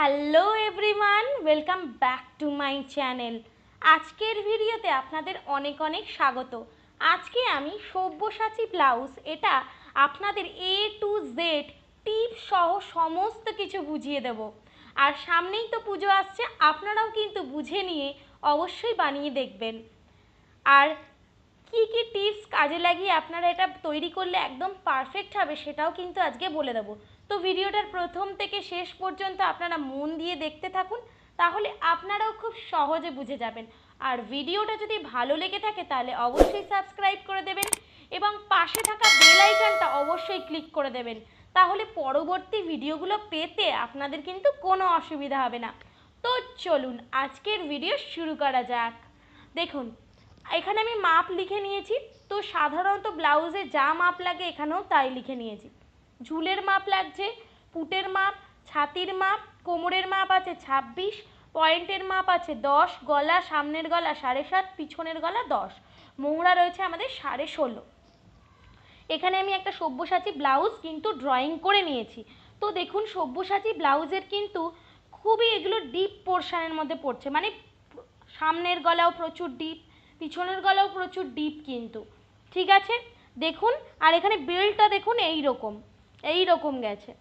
Hello everyone welcome back to my channel আজকের ভিডিওতে আপনাদের অনেক অনেক স্বাগত। আজকে আমি সব্যসাচী ব্লাউজ, এটা আপনাদের এ টু জেড টিপ সহ সমস্ত কিছু বুঝিয়ে দেব। আর সামনেই তো পুজো আসছে, আপনারাও কিন্তু বুঝে নিয়ে অবশ্যই বানিয়ে দেখবেন। আর কি কি টিপস কাজে লাগিয়ে আপনারা এটা তৈরি করলে একদম পারফেক্ট হবে, সেটাও কিন্তু আজকে বলে দেবো। তো ভিডিওটার প্রথম থেকে শেষ পর্যন্ত আপনারা মন দিয়ে দেখতে থাকুন, তাহলে আপনারাও খুব সহজে বুঝে যাবেন। আর ভিডিওটা যদি ভালো লেগে থাকে, তাহলে অবশ্যই সাবস্ক্রাইব করে দেবেন এবং পাশে থাকা বেল আইকনটা অবশ্যই ক্লিক করে দেবেন। তাহলে পরবর্তী ভিডিওগুলো পেতে আপনাদের কিন্তু কোনো অসুবিধা হবে না। তো চলুন, আজকের ভিডিও শুরু করা যাক। দেখুন, এখানে আমি মাপ লিখে নিয়েছি। তো সাধারণত ব্লাউজে যা মাপ লাগে এখানেও তাই লিখে নিয়েছি। ঝুলের মাপ লাগছে, পুটের মাপ, ছাতির মাপ, কোমরের মাপ আছে ছাব্বিশ, পয়েন্টের মাপ আছে দশ, গলা সামনের গলা সাড়ে সাত, পিছনের গলা দশ, মোহরা রয়েছে আমাদের সাড়ে ষোলো। এখানে আমি একটা সব্যসাচী ব্লাউজ কিন্তু ড্রয়িং করে নিয়েছি। তো দেখুন সব্যসাচী ব্লাউজের কিন্তু খুবই এগুলো ডিপ পোর্শানের মধ্যে পড়ছে মানে সামনের গলাও প্রচুর ডিপ, পিছনের গলাও প্রচুর ডিপ কিন্তু। ঠিক আছে? দেখুন, আর এখানে বেল্টটা দেখুন এই রকম এই রকম গেছে।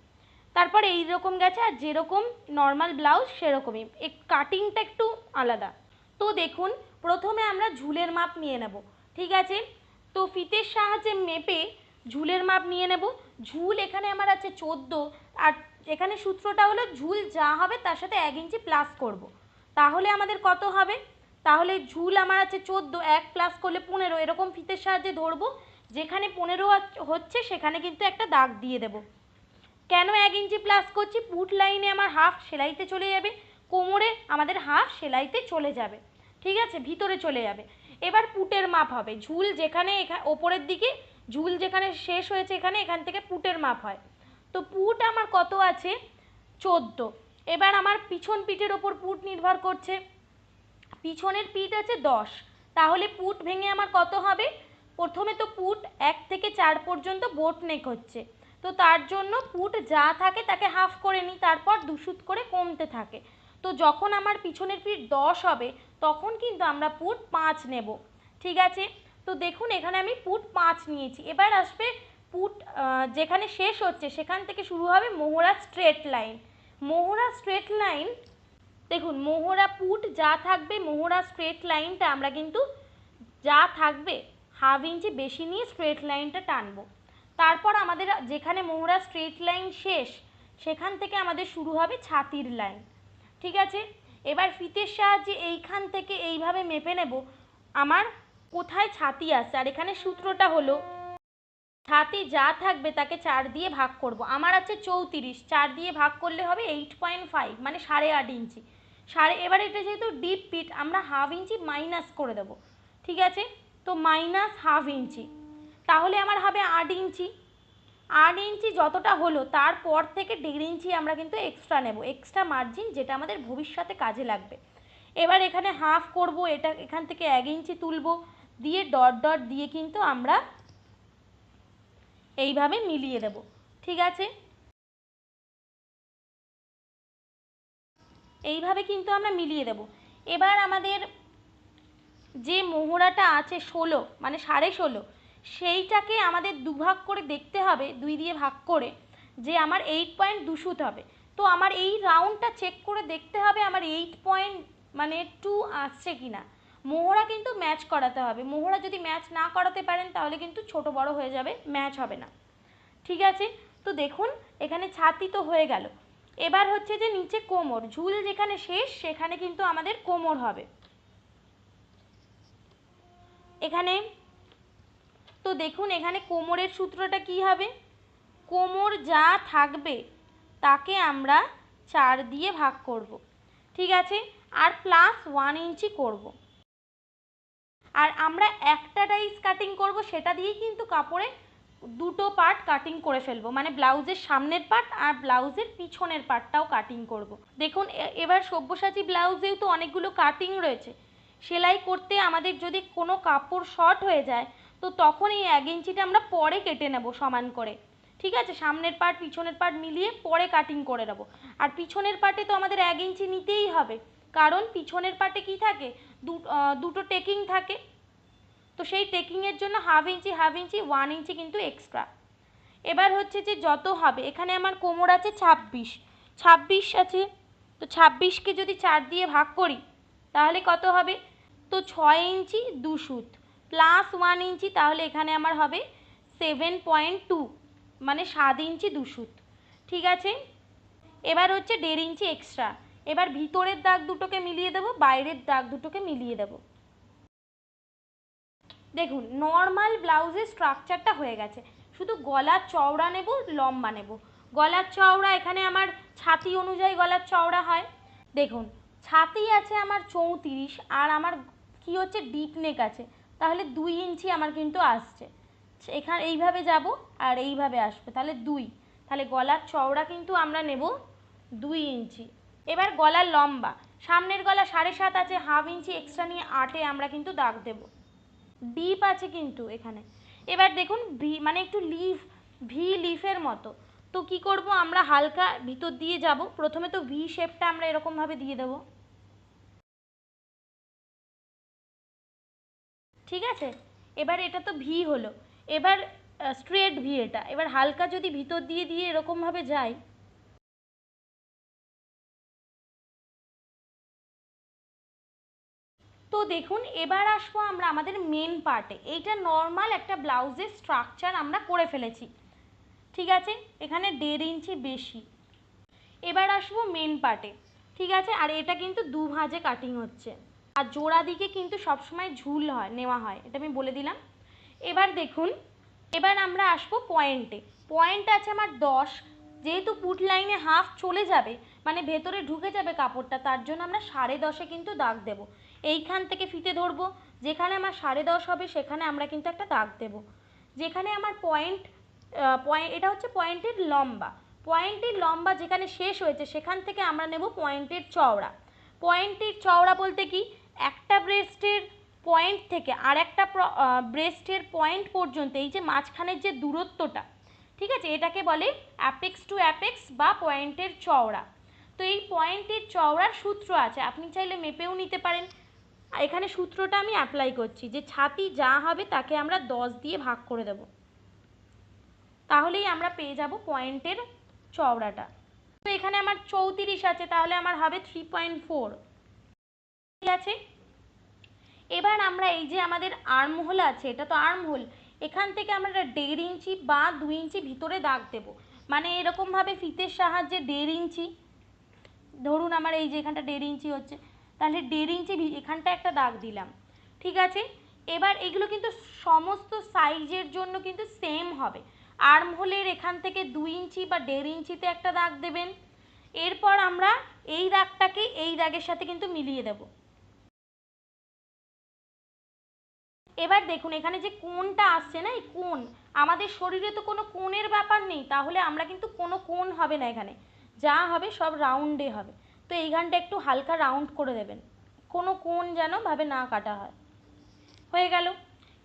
তারপর এই রকম গেছে আর যেরকম নর্মাল ব্লাউজ সেরকমই। এক কাটিংটা একটু আলাদা। তো দেখুন, প্রথমে আমরা ঝুলের মাপ নিয়ে নেব, ঠিক আছে? তো ফিতের সাহায্যে মেপে ঝুলের মাপ নিয়ে নেব। ঝুল এখানে আমার আছে চোদ্দ, আর এখানে সূত্রটা হলো ঝুল যা হবে তার সাথে এক ইঞ্চি প্লাস করব। তাহলে আমাদের কত হবে? তাহলে ঝুল আমার আছে চোদ্দ, এক প্লাস করলে পনেরো, এরকম ফিতের সাহায্যে ধরবো। যেখানে পনেরো হচ্ছে, সেখানে কিন্তু একটা দাগ দিয়ে দেব। কেন এক ইঞ্চি প্লাস করছি? পুট লাইনে আমার হাফ সেলাইতে চলে যাবে, কোমরে আমাদের হাফ সেলাইতে চলে যাবে, ঠিক আছে? ভিতরে চলে যাবে। এবার পুটের মাপ হবে। ঝুল যেখানে ওপরের দিকে, ঝুল যেখানে শেষ হয়েছে এখানে, এখান থেকে পুটের মাপ হয়। তো পুট আমার কত আছে? চোদ্দ। এবার আমার পিছন পিঠের ওপর পুট নির্ভর করছে। পিছনের পিঠ আছে দশ। তাহলে পুট ভেঙে আমার কত হবে? প্রথমে তো পুট এক থেকে চার পর্যন্ত বোট নেক হচ্ছে। তো তার জন্য পুট যা থাকে তাকে হাফ করে নিই, তারপর দুশুত করে কমতে থাকে। তো যখন আমার পিছনের পিঠ দশ হবে, তখন কিন্তু আমরা পুট পাঁচ নেব। ঠিক আছে? তো দেখুন, এখানে আমি পুট পাঁচ নিয়েছি। এবার আসবে পুট যেখানে শেষ হচ্ছে, সেখান থেকে শুরু হবে মোহরা স্ট্রেট লাইন। মোহরা স্ট্রেট লাইন, দেখুন, মোহরা পুট যা থাকবে, মোহরা স্ট্রেট লাইনটা আমরা কিন্তু, যা থাকবে হাফ ইঞ্চি বেশি নিয়ে স্ট্রেট লাইনটা টানবো। তারপর আমাদের যেখানে মোহরা স্ট্রেট লাইন শেষ, সেখান থেকে আমাদের শুরু হবে ছাতির লাইন ঠিক আছে? এবার ফিতের সাহায্যে এইখান থেকে এইভাবে মেপে নেব, আমার কোথায় ছাতি আছে? আর এখানে সূত্রটা হলো, ছাতি যা থাকবে তাকে চার দিয়ে ভাগ করব। আমার আছে চৌত্রিশ, চার দিয়ে ভাগ করলে হবে এইট পয়েন্ট ফাইভ মানে সাড়ে আট ইঞ্চি। সাড়ে, এবার এটা যেহেতু ডিপ পিট আমরা হাফ ইঞ্চি মাইনাস করে দেবো। ঠিক আছে? তো মাইনাস হাফ ইঞ্চি তাহলে আমার হবে আট ইঞ্চি আট ইঞ্চি যতটা হলো, তারপর থেকে দেড় ইঞ্চি আমরা কিন্তু এক্সট্রা নেব এক্সট্রা মার্জিন যেটা আমাদের ভবিষ্যতে কাজে লাগবে। এবার এখানে হাফ করব, এটা এখান থেকে এক ইঞ্চি তুলব, দিয়ে ডট ডট দিয়ে কিন্তু আমরা এইভাবে মিলিয়ে দেব, ঠিক আছে? এইভাবে কিন্তু আমরা মিলিয়ে দেব। এবার আমাদের যে মোহরাটা আছে ষোলো মানে সাড়ে ষোলো, সেইটাকে আমাদের দুভাগ করে দেখতে হবে, দুই দিয়ে ভাগ করে, যে আমার এইট পয়েন্ট দুশুত হবে। তো আমার এই রাউন্ডটা চেক করে দেখতে হবে আমার এইট পয়েন্ট মানে টু আসছে কি না মোহরা কিন্তু ম্যাচ করাতে হবে। মোহরা যদি ম্যাচ না করাতে পারেন, তাহলে কিন্তু ছোট বড় হয়ে যাবে ম্যাচ হবে না। ঠিক আছে? তো দেখুন, এখানে ছাতি তো হয়ে গেল। এবার হচ্ছে যে নিচে কোমর, ঝুল যেখানে শেষ, সেখানে কিন্তু আমাদের কোমর হবে। এখানে, তো দেখুন এখানে কোমরের সূত্রটা কি হবে? কোমর যা থাকবে, তাকে আমরা চার দিয়ে ভাগ করব। ঠিক আছে? আর প্লাস ওয়ান ইঞ্চি করব। আর আমরা একটা ডাইস কাটিং করব, সেটা দিয়েই কিন্তু কাপড়ে দুটো পার্ট কাটিং করে ফেলব। মানে ব্লাউজের সামনের পার্ট আর ব্লাউজের পিছনের পার্টটাও কাটিং করব। দেখুন এবার সব্যসাচী ব্লাউজেও তো অনেকগুলো কাটিং রয়েছে। সেলাই করতে আমাদের যদি কোনো কাপড় শর্ট হয়ে যায়, তো তখন এই এক ইঞ্চিটা আমরা পরে কেটে নেব সমান করে। ঠিক আছে? সামনের পার্ট পিছনের পার্ট মিলিয়ে পরে কাটিং করে নেব। আর পিছনের পার্টে তো আমাদের এক ইঞ্চি নিতেই হবে। কারণ পিছনের পার্টে কি থাকে? দুটো টেকিং থাকে। তো সেই টেকিংয়ের জন্য half inch half inch one inch কিন্তু এক্সট্রা এবার হচ্ছে যে যত হবে, এখানে আমার কোমর আছে ছাব্বিশ। ছাব্বিশ আছে, তো ছাব্বিশকে যদি চার দিয়ে ভাগ করি তাহলে কত হবে? তো ছয় ইঞ্চি দু সুত। প্লাস ওয়ান ইঞ্চি তাহলে এখানে আমার হবে সেভেন পয়েন্ট টু মানে সাত ইঞ্চি দু সুত। ঠিক আছে? এবার হচ্ছে দেড় ইঞ্চি এক্সট্রা এবার ভিতরের দাগ দুটোকে মিলিয়ে দেবো, বাইরের দাগ দুটোকে মিলিয়ে দেবো। দেখুন নর্মাল ব্লাউজের স্ট্রাকচারটা হয়ে গেছে। শুধু গলার চওড়া নেব, লম্বা নেব। গলার চওড়া এখানে আমার ছাতি অনুযায়ী গলার চওড়া হয়। দেখুন ছাতি আছে আমার চৌত্রিশ আর আমার কি হচ্ছে ডিপ নেক আছে। তাহলে দুই ইঞ্চি আমার কিন্তু আসছে। এখানে, এইভাবে যাব আর এইভাবে আসবে। তাহলে দুই। তাহলে গলার চওড়া কিন্তু আমরা নেব দুই ইঞ্চি। এবার গলার লম্বা। সামনের গলা সাড়ে সাত আছে, হাফ ইঞ্চি এক্সট্রা নিয়ে আটে আমরা কিন্তু দাগ দেবো। ডিপ আছে কিন্তু এখানে। এবার দেখুন ভি মানে একটু লিফ ভি লিফের মতো। তো কি করব? আমরা হালকা ভিতর দিয়ে যাব। প্রথমে তো ভি শেপটা আমরা এরকমভাবে দিয়ে দেব। ঠিক আছে? এবার এটা তো ভি হলো। এবার স্ট্রেট ভি এটা। এবার হালকা যদি ভিতর দিয়ে দিয়ে এরকমভাবে যাই। তো দেখুন, এবার আসব আমরা আমাদের মেন পার্টে এইটা নর্মাল একটা ব্লাউজের স্ট্রাকচার আমরা করে ফেলেছি। ঠিক আছে? এখানে দেড় ইঞ্চি বেশি। এবার আসব মেন পার্টে ঠিক আছে? আর এটা কিন্তু দু ভাঁজে কাটিং হচ্ছে। আর জোড়া দিকে কিন্তু সবসময় ঝুল হয়, নেওয়া হয়। এটা আমি বলে দিলাম। এবার দেখুন, এবার আমরা আসব পয়েন্টে পয়েন্ট আছে আমার দশ। যেহেতু পুট লাইনে হাফ চলে যাবে মানে ভেতরে ঢুকে যাবে কাপড়টা, তার জন্য আমরা সাড়ে দশে কিন্তু দাগ দেবো। এইখান থেকে ফিতে ধরবো। যেখানে আমার সাড়ে দশ হবে, সেখানে আমরা কিন্তু একটা দাগ দেবো। যেখানে আমার পয়েন্ট পয়েন্ট এটা হচ্ছে পয়েন্টের লম্বা। পয়েন্টের লম্বা যেখানে শেষ হয়েছে, সেখান থেকে আমরা নেব পয়েন্টের চওড়া। পয়েন্টের চওড়া বলতে কি? একটা ব্রেস্টের পয়েন্ট থেকে আর একটা ব্রেস্টের পয়েন্ট পর্যন্ত, এই যে মাঝখানের যে দূরত্বটা, ঠিক আছে? এটাকে বলে অ্যাপেক্স টু অ্যাপেক্স বা পয়েন্টের চওড়া। তো এই পয়েন্টের চওড়ার সূত্র আছে, আপনি চাইলে মেপেও নিতে পারেন। এখানে সূত্রটা আমি অ্যাপ্লাই করছি, যে ছাতি যা হবে তাকে আমরা দশ দিয়ে ভাগ করে দেব। তাহলেই আমরা পেয়ে যাব পয়েন্টের চওড়াটা। তো এখানে আমার চৌত্রিশ আছে, তাহলে আমার হবে থ্রি পয়েন্ট ফোর ঠিক আছে? এবার আমরা এই যে আমাদের আর্মহোল আছে, এটা তো আর্মহোল, এখান থেকে আমরা দেড় ইঞ্চি বা দু ইঞ্চি ভিতরে দাগ দেবো। মানে এরকমভাবে ফিতের সাহায্যে দেড় ইঞ্চি। ধরুন আমার এই যে এখানটা দেড় ইঞ্চি হচ্ছে, তাহলে দেড় ইঞ্চি এখানটা একটা দাগ দিলাম। ঠিক আছে? এবার এগুলো কিন্তু সমস্ত সাইজের জন্য কিন্তু সেম হবে। আর্ম হোলের এখান থেকে দু ইঞ্চি বা দেড় ইঞ্চিতে একটা দাগ দেবেন। এরপর আমরা এই দাগটাকে এই দাগের সাথে কিন্তু মিলিয়ে দেব। এবার দেখুন, এখানে যে কোণটা আসছে না, এই কোণ, আমাদের শরীরে তো কোনো কোণের ব্যাপার নেই, তাহলে আমরা কিন্তু কোনো কোণ হবে না এখানে। যা হবে সব রাউন্ডে হবে। তো এইখানটা একটু হালকা রাউন্ড করে দেবেন। কোনো কোণ যেন ভাবে না কাটা হয়। হয়ে গেল।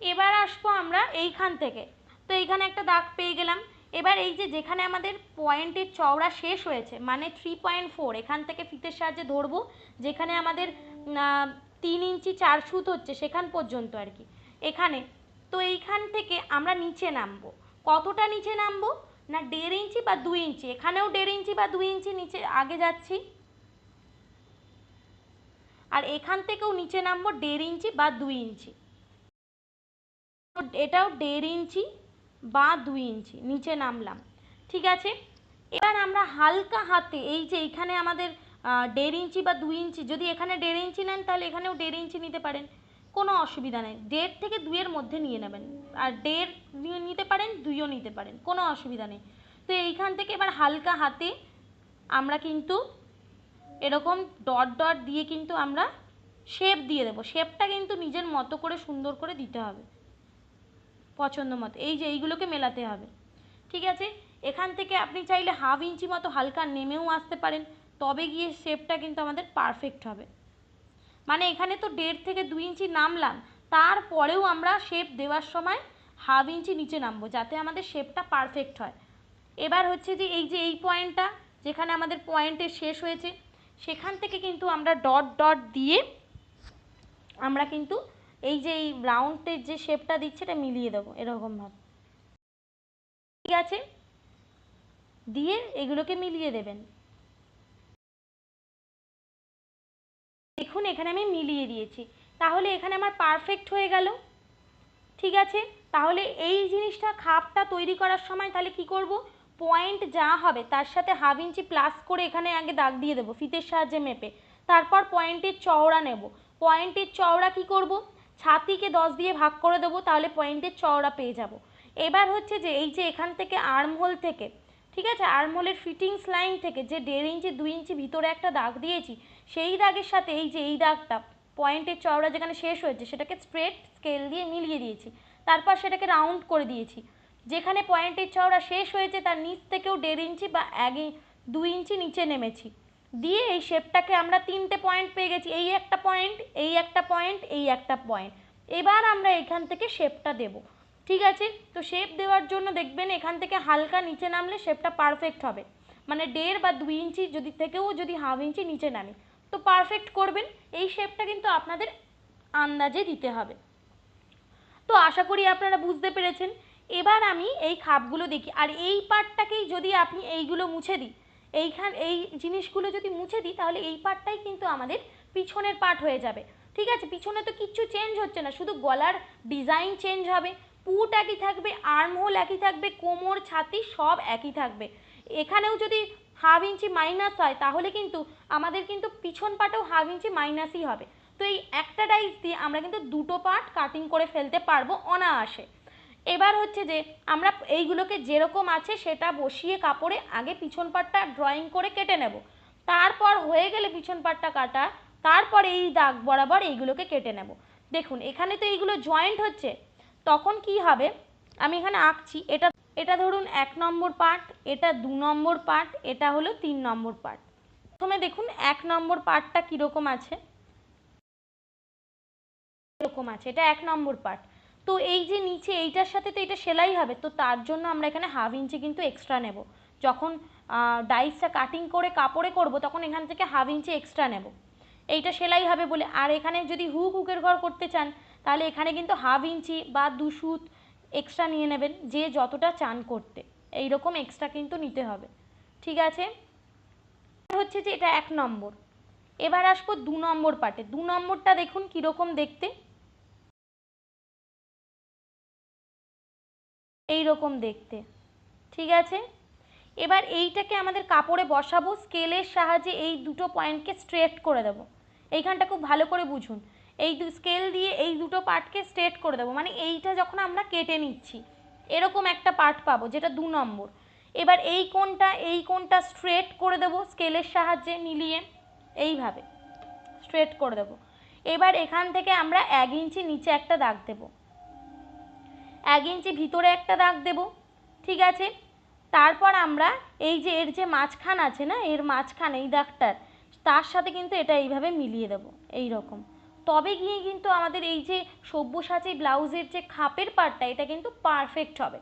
এবার আসব আমরা এইখান থেকে। তো এইখানে একটা দাগ পেয়ে গেলাম। এবার এই যে যেখানে আমাদের পয়েন্টের চওড়া শেষ হয়েছে মানে থ্রি পয়েন্ট ফোর এখান থেকে ফিতের সাহায্যে ধরবো, যেখানে আমাদের তিন ইঞ্চি চার সুত হচ্ছে, সেখান পর্যন্ত আর কি। এখানে, তো এইখান থেকে আমরা নিচে নামবো। কতটা নিচে নামবো? না দেড় ইঞ্চি বা দুই ইঞ্চি? এখানেও দেড় ইঞ্চি বা দুই ইঞ্চি নিচে, আগে যাচ্ছি। আর এখান থেকেও নিচে নামবো দেড় ইঞ্চি বা দুই ইঞ্চি। এটাও দেড় ইঞ্চি। বা দুই ইঞ্চি, নিচে নামলাম। ঠিক আছে? এবার আমরা হালকা হাতে, এই যে এখানে আমাদের দেড় ইঞ্চি বা দুই ইঞ্চি, যদি এখানে দেড় ইঞ্চি নেন, তাহলে এখানেও দেড় ইঞ্চি নিতে পারেন। কোনো অসুবিধা নেই। দেড় থেকে দুইয়ের মধ্যে নিয়ে নেবেন। আর দেড় নিতে পারেন, দুইও নিতে পারেন। কোনো অসুবিধা নেই। তো এইখান থেকে এবার হালকা হাতে আমরা কিন্তু এরকম ডট ডট দিয়ে কিন্তু আমরা শেপ দিয়ে দেবো। শেপটা কিন্তু নিজের মতো করে সুন্দর করে দিতে হবে। পছন্দ মতো। এই যে এইগুলোকে মেলাতে হবে। ঠিক আছে? এখান থেকে আপনি চাইলে হাফ ইঞ্চি মতো হালকা নেমেও আসতে পারেন। তবে গিয়ে শেপটা কিন্তু আমাদের পারফেক্ট হবে। মানে এখানে তো দেড় থেকে দুই ইঞ্চি নামলাম। তারপরেও আমরা শেপ দেওয়ার সময় হাফ ইঞ্চি নিচে নামবো, যাতে আমাদের শেপটা পারফেক্ট হয়। এবার হচ্ছে যে এই যে এই পয়েন্টটা যেখানে আমাদের পয়েন্টের শেষ হয়েছে, সেখান থেকে কিন্তু আমরা ডট ডট দিয়ে আমরা কিন্তু এই যে এই রাউন্ডের যে শেপটা দিচ্ছে, এটা মিলিয়ে দেবো এরকমভাবে ঠিক আছে? দিয়ে এগুলোকে মিলিয়ে দেবেন। দেখুন, এখানে আমি মিলিয়ে দিয়েছি। তাহলে এখানে আমার পারফেক্ট হয়ে গেল। ঠিক আছে? তাহলে এই জিনিসটা, খাপটা তৈরি করার সময় তাহলে কি করব? পয়েন্ট যা হবে, তার সাথে হাফ ইঞ্চি প্লাস করে এখানে আগে দাগ দিয়ে দেবো, ফিতের সাহায্যে মেপে। তারপর পয়েন্টের চওড়া নেব। পয়েন্টের চওড়া কি করব? ছাতিকে দশ দিয়ে ভাগ করে দেবো, তাহলে পয়েন্টের চওড়া পেয়ে যাব। এবার হচ্ছে যে, এই যে এখান থেকে আর্মহোল থেকে, ঠিক আছে? আর্মহোলের ফিটিংস লাইন থেকে যে দেড় ইঞ্চি, দুই ইঞ্চি ভিতরে একটা দাগ দিয়েছি, সেই দাগের সাথে এই যে, এই দাগটা পয়েন্টের চওড়া যেখানে শেষ হয়েছে, সেটাকে স্ট্রেট স্কেল দিয়ে মিলিয়ে দিয়েছি। তারপর সেটাকে রাউন্ড করে দিয়েছি। যেখানে পয়েন্টের চওড়া শেষ হয়েছে, তার নিচ থেকেও দেড় ইঞ্চি বা এক দুই ইঞ্চি নিচে নেমেছি। দিয়ে এই শেপটাকে আমরা তিনটে পয়েন্ট পেয়ে গেছি। এই একটা পয়েন্ট এই একটা পয়েন্ট এই একটা পয়েন্ট এবার আমরা এখান থেকে শেপটা দেব। ঠিক আছে? তো শেপ দেওয়ার জন্য দেখবেন এখান থেকে হালকা নিচে নামলে শেপটা পারফেক্ট হবে। মানে দেড় বা দুই ইঞ্চি যদি থেকেও যদি হাফ ইঞ্চি নিচে নামে। তো পারফেক্ট করবেন। এই শেপটা কিন্তু আপনাদের আন্দাজে দিতে হবে। তো আশা করি আপনারা বুঝতে পেরেছেন। এবার আমি এই খাপগুলো দেখি। আর এই পার্টটাকেই যদি আপনি এইগুলো মুছে দিই এইখান, এই জিনিসগুলো যদি মুছে দিই, তাহলে এই পার্টটাই কিন্তু আমাদের পিছনের পার্ট হয়ে যাবে। ঠিক আছে? পিছনে তো কিচ্ছু চেঞ্জ হচ্ছে না। শুধু গলার ডিজাইন চেঞ্জ হবে। পুট একই থাকবে আর্মহোল একই থাকবে, কোমর, ছাতি সব একই থাকবে। এখানেও যদি হাফ ইঞ্চি মাইনাস হয়, তাহলে কিন্তু আমাদের কিন্তু পিছন পাটেও হাফ ইঞ্চি মাইনাসই হবে। তো এই একটা ডাইস দিয়ে আমরা কিন্তু দুটো পার্ট কাটিং করে ফেলতে পারব অনায়াসে। এবার হচ্ছে যে আমরা এইগুলোকে যেরকম আছে সেটা বসিয়ে কাপড়ে আগে পিছন পাটটা ড্রয়িং করে কেটে নেব। তারপর হয়ে গেলে পিছন পাটটা কাটা, তারপর এই দাগ বরাবর এইগুলোকে কেটে নেব। দেখুন, এখানে তো এইগুলো জয়েন্ট হচ্ছে। তখন কি হবে? আমি এখানে আঁকছি, এটা এটা ধরুন এক নম্বর পার্ট এটা দু নম্বর পার্ট এটা হলো তিন নম্বর পার্ট প্রথমে দেখুন এক নম্বর পার্টটা কীরকম আছে? এরকম আছে? এটা এক নম্বর পার্ট তো এই যে নিচে এইটার সাথে তো এটা সেলাই হবে, তো তার জন্য আমরা এখানে হাফ ইঞ্চি কিন্তু এক্সট্রা নেব। যখন ডাইসটা কাটিং করে কাপড়ে করব, তখন এখান থেকে হাফ ইঞ্চি এক্সট্রা নেব। এইটা সেলাই হবে বলে, আর এখানে যদি হুক হুকের ঘর করতে চান, তাহলে এখানে কিন্তু হাফ ইঞ্চি বা দু সুত এক্সট্রা নিয়ে নেবেন, যে যতটা চান করতে। এই রকম এক্সট্রা কিন্তু নিতে হবে। ঠিক আছে? হচ্ছে যে এটা এক নম্বর। এবার আসব দু নম্বর পার্টে দু নম্বরটা দেখুন কীরকম দেখতে। এই রকম দেখতে। ঠিক আছে? এবার এইটাকে আমাদের কাপড়ে বসাবো, স্কেলের সাহায্যে এই দুটো পয়েন্টকে স্ট্রেট করে দেব। এইখানটা খুব ভালো করে বুঝুন। এই দু, স্কেল দিয়ে এই দুটো পার্টকে স্ট্রেট করে দেবো। মানে এইটা যখন আমরা কেটে নিচ্ছি, এরকম একটা পার্ট পাবো যেটা দু নম্বর। এবার এই কোনটা এই কোনটা স্ট্রেট করে দেবো স্কেলের সাহায্যে মিলিয়ে। এইভাবে স্ট্রেট করে দেবো। এবার এখান থেকে আমরা এক ইঞ্চি নিচে একটা দাগ দেবো। এক ইঞ্চি ভিতরে একটা দাগ দেব, ঠিক আছে? তারপর আমরা এই যে এর যে মাঝখান আছে না, এর মাঝখান, এই দাগটার, তার সাথে কিন্তু এটা এইভাবে মিলিয়ে দেব এই রকম তবে গিয়ে কিন্তু আমাদের এই যে সব্যসাচী ব্লাউজের যে খাপের পার্টটা এটা কিন্তু পারফেক্ট হবে,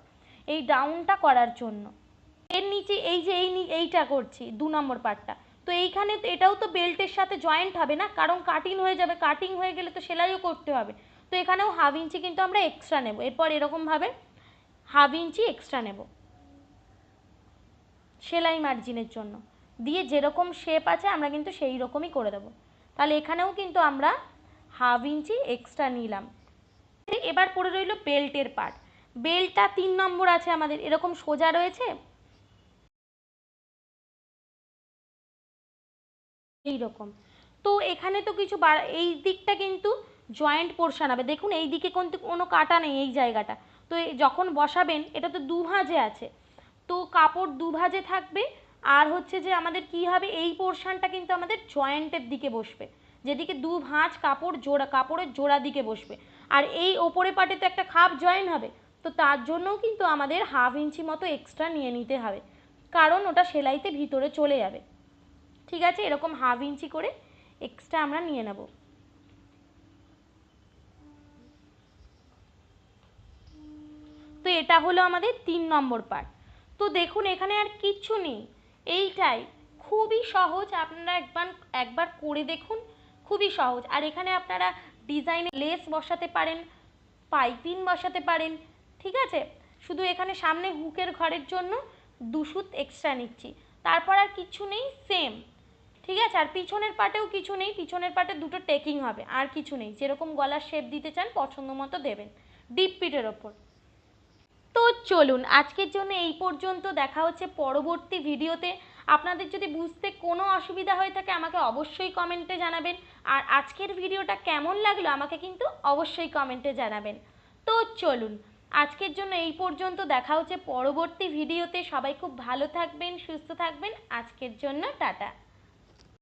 এই ডাউনটা করার জন্য। এর নিচে এই যে এই এইটা করছি, দু নম্বর পার্টটা তো এইখানে এটাও তো বেল্টের সাথে জয়েন্ট হবে না, কারণ কাটিং হয়ে যাবে কাটিং হয়ে গেলে তো সেলাইও করতে হবে। তো এখানেও হাফ ইঞ্চি কিন্তু আমরা এক্সট্রা নেব। এরপর এরকমভাবে হাফ ইঞ্চি এক্সট্রা নেব। সেলাই মার্জিনের জন্য। দিয়ে যেরকম শেপ আছে, আমরা কিন্তু সেই রকমই করে দেব। তাহলে এখানেও কিন্তু আমরা হাফ ইঞ্চি এক্সট্রা নিলাম। এবার পড়ে রইল বেল্টের পার্ট বেল্টটা তিন নম্বর আছে আমাদের। এরকম সোজা রয়েছে? এই রকম তো এখানে তো কিছু এই দিকটা কিন্তু জয়েন্ট পোর্শন হবে। দেখুন, এই দিকে কিন্তু কোনো কাটা নেই এই জায়গাটা। তো যখন বসাবেন, এটা তো দু ভাঁজে আছে। তো কাপড় দু ভাঁজে থাকবে, আর হচ্ছে যে আমাদের কি হবে, এই পোর্শনটা কিন্তু আমাদের জয়েন্টের দিকে বসবে। যেদিকে দু ভাঁজ কাপড় জোড়া কাপড়ের জোড়া দিকে বসবে। আর এই ওপরে পাটে তো একটা খাপ জয়েন হবে। তো তার জন্যও কিন্তু আমাদের হাফ ইঞ্চি মতো এক্সট্রা নিয়ে নিতে হবে। কারণ ওটা সেলাইতে ভিতরে চলে যাবে। ঠিক আছে? এরকম হাফ ইঞ্চি করে এক্সট্রা আমরা নিয়ে নেব। এটা হলো আমাদের তিন নম্বর পার্ট তো দেখুন, এখানে আর কিচ্ছু নেই। এইটাই। খুবই সহজ। আপনারা একবার একবার করে দেখুন। খুবই সহজ। আর এখানে আপনারা ডিজাইনে লেস বসাতে পারেন পাইপিন বসাতে পারেন, ঠিক আছে? শুধু এখানে সামনে হুকের ঘরের জন্য দুশুত এক্সট্রা নিচ্ছি। তারপর আর কিছু নেই সেম ঠিক আছে? আর পিছনের পাটেও কিছু নেই। পিছনের পাটে দুটো টেকিং হবে। আর কিছু নেই। যেরকম গলার শেপ দিতে চান পছন্দ মতো দেবেন ডিপ পিটের ওপর। তো চলুন, আজকের জন্য এই পর্যন্ত দেখা হচ্ছে পরবর্তী ভিডিওতে। আপনাদের যদি বুঝতে কোনো অসুবিধা হয়ে থাকে, আমাকে অবশ্যই কমেন্টে জানাবেন। আর আজকের ভিডিওটা কেমন লাগল, আমাকে কিন্তু অবশ্যই কমেন্টে জানাবেন। তো চলুন, আজকের জন্য এই পর্যন্ত দেখা হচ্ছে পরবর্তী ভিডিওতে। সবাই খুব ভালো থাকবেন, সুস্থ থাকবেন। আজকের জন্য টাটা।